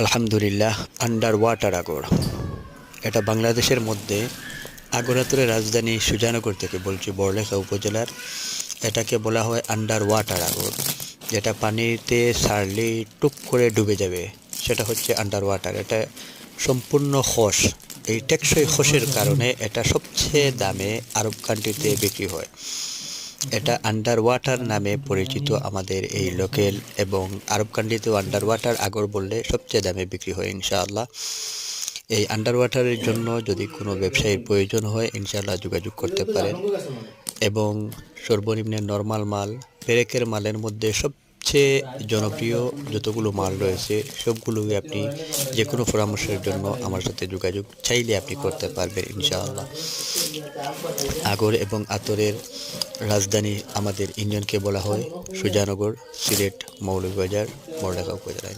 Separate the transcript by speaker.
Speaker 1: আলহামদুলিল্লাহ under water আগর এটা বাংলাদেশের মধ্যে আগরাতুরের রাজধানী সুজানগর থেকে বলছি, বড়লেখা উপজেলার। এটাকে বলা হয় আন্ডার ওয়াটার আগর যেটা পানিতে ছাড়লেই টুক করে ডুবে যাবে, সেটা হচ্ছে আন্ডার ওয়াটার এটা সম্পূর্ণ খস এই টেকসই খসের কারণে এটা সবচেয়ে দামে আরব কান্ট্রিতে বিক্রি হয়। এটা আন্ডার ওয়াটার নামে পরিচিত আমাদের এই লোকেল এবং আরব কান্ট্রিতেও আন্ডার ওয়াটার আগর বললে সবচেয়ে দামে বিক্রি হয়, ইনশাআল্লাহ। এই আন্ডার ওয়াটারের জন্য যদি কোনো ব্যবসায়ীর প্রয়োজন হয়, ইনশাআল্লাহ যোগাযোগ করতে পারেন। এবং সর্বনিম্নে নর্মাল মাল, পেরেকের মালের মধ্যে সবচেয়ে জনপ্রিয় যতগুলো মাল রয়েছে, সবগুলোই আপনি যে কোনো পরামর্শের জন্য আমার সাথে যোগাযোগ চাইলে আপনি করতে পারবেন, ইনশাআল্লাহ। আগর এবং আতরের রাজধানী আমাদের ইউনিয়নকে বলা হয় সুজানগর সিলেট মৌলভীবাজার বড়লেখা উপজেলা